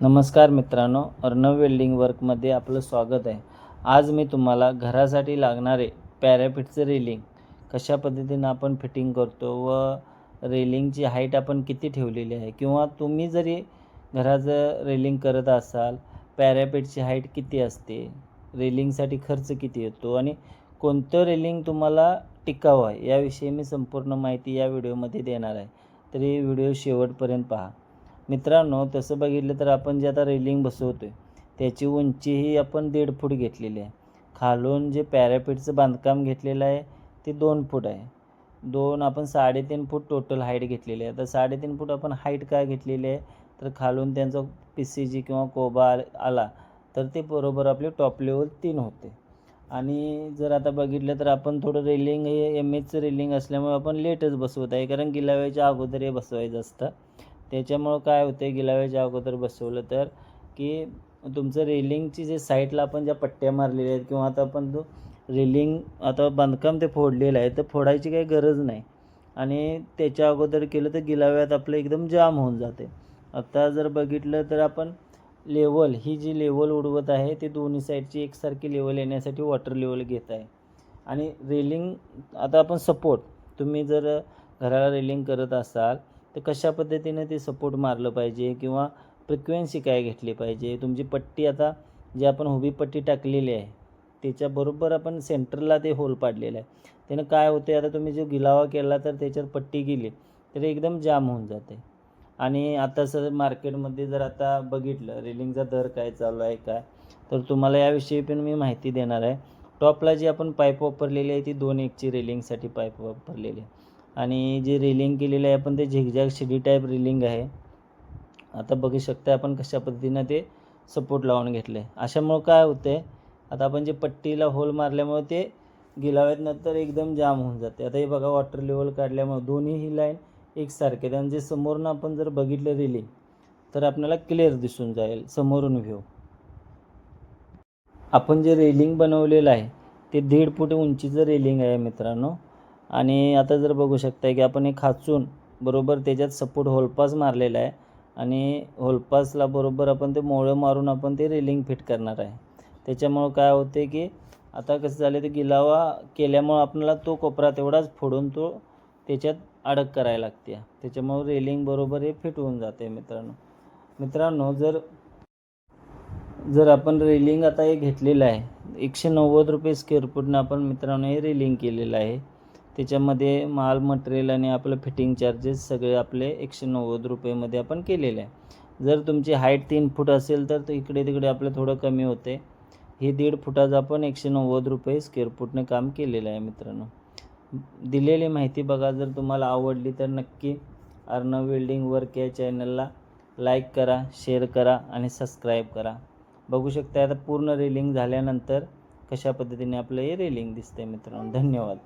नमस्कार मित्रांनो अर्णव वेल्डिंग वर्कमध्ये आपलं स्वागत आहे. आज मी तुम्हाला घरासाठी लागणारे पॅराफिटचं रेलिंग कशा पद्धतीनं आपण फिटिंग करतो व रेलिंगची हाईट आपण किती ठेवलेली आहे किंवा तुम्ही जरी घराचं रेलिंग करत असाल पॅरापेटची हाईट किती असते रेलिंगसाठी खर्च किती येतो आणि कोणतं रेलिंग तुम्हाला टिकावं आहे याविषयी मी संपूर्ण माहिती या व्हिडिओमध्ये देणार आहे. तरी व्हिडिओ शेवटपर्यंत पहा. मित्रांनो तसं बघितलं तर आपण जे आता रेलिंग बसवतो आहे त्याची उंचीही आपण दीड फूट घेतलेली आहे. खालून जे पॅरापीटचं बांधकाम घेतलेलं आहे ते दोन फूट आहे. दोन आपण साडेतीन फूट टोटल हाईट घेतलेली आहे. तर साडेतीन फूट आपण हाईट काय घेतलेली आहे? तर खालून त्यांचं पी सी जी किंवा कोबा आला तर ते बरोबर आपले टॉप लेवल तीन होते. आणि जर आता बघितलं तर आपण थोडं रेलिंग हे एम एचचं रेलिंग असल्यामुळे आपण लेटच बसवत आहे कारण गिलाव्याच्या अगोदर हे बसवायचं असतं. त्याच्यामुळं काय होतं गिलाव्याच्या अगोदर बसवलं तर की तुमचं रेलिंगची जे साईडला आपण ज्या पट्ट्या मारलेल्या आहेत किंवा आता आपण तो रेलिंग आता बांधकाम ते फोडलेलं आहे तर फोडायची काही गरज नाही. आणि त्याच्या अगोदर केलं तर गिलाव्यात आपलं एकदम जाम होऊन जाते. आता जर बघितलं तर आपण लेवल ही जी लेवल उडवत आहे ते दोन्ही साईडची एकसारखी लेवल येण्यासाठी वॉटर लेवल घेत आहे. आणि रेलिंग आता आपण सपोर्ट तुम्ही जर घराला रेलिंग करत असाल तर कशा पद्धतीने ते सपोर्ट मारलं पाहिजे किंवा फ्रिक्वेन्सी काय घेतली पाहिजे? तुमची पट्टी आता जी आपण उभी पट्टी टाकलेली आहे त्याच्याबरोबर आपण सेंटरला ते होल पाडलेलं आहे. त्यानं काय होते आता तुम्ही जो गिलावा केला तर त्याच्यात पट्टी गेली तर एकदम जाम होऊन जाते. आणि आता सर मार्केटमध्ये जर आता बघितलं रेलिंगचा दर काय चालू आहे काय? तर तुम्हाला याविषयी पण मी माहिती देणार आहे. टॉपला जी आपण पाईप वापरलेली आहे ती दोन एकची रेलिंगसाठी पाईप वापरलेली आहे. आणि जे रेलिंग केलेलं आहे आपण ते झिगझॅग शिडी टाईप रेलिंग आहे. आता बघू शकता आपण कशा पद्धतीनं ते सपोर्ट लावून घेतलं आहे अशामुळं काय होतं आहे आता आपण जे पट्टीला होल मारल्यामुळे ते गिलाव्यात नंतर एकदम जाम होऊन जाते. आता हे बघा वॉटर लेवल काढल्यामुळे दोन्ही ही लाईन एकसारखे आणि जे समोरनं आपण जर बघितलं रेलिंग तर आपल्याला क्लिअर दिसून जाईल समोरून व्ह्यू आपण जे रेलिंग बनवलेलं आहे ते दीड फूट उंचीचं रेलिंग आहे मित्रांनो. आणि आता जर बघू शकता की आपण हे खाचून बरोबर त्याच्यात सपोर्ट होलपास मारलेला आहे आणि होलपासला बरोबर आपण ते मोळं मारून आपण ते रेलिंग फिट करणार आहे. त्याच्यामुळं काय होते की आता कसं झालं ते गिलावा केल्यामुळं आपल्याला तो कोपरा तेवढाच फोडून तो त्याच्यात अडक करायला लागते. त्याच्यामुळं रेलिंग बरोबर हे फिट होऊन जाते मित्रांनो. मित्रांनो जर जर आपण रेलिंग आता हे घेतलेलं आहे एकशे नव्वद रुपये स्क्वेअर फूटनं आपण मित्रांनो हे रेलिंग केलेलं आहे. त्याच्यामध्ये माल मटेरियल आणि आपलं फिटिंग चार्जेस सगळे आपले एकशे नव्वद रुपयेमध्ये आपण केलेले आहे. जर तुमची हाईट तीन फूट असेल तर तो इकडे तिकडे आपलं थोडं कमी होते. हे दीड फुटाचं आपण एकशे नव्वद रुपये स्क्वेअर फूटने काम केलेलं आहे मित्रांनो. दिलेली माहिती बघा जर तुम्हाला आवडली तर नक्की अर्णव वेल्डिंग वर्क या चॅनलला लाईक करा शेअर करा आणि सबस्क्राईब करा. बघू शकता आता पूर्ण रेलिंग झाल्यानंतर कशा पद्धतीने आपलं हे रेलिंग दिसतंय मित्रांनो. धन्यवाद.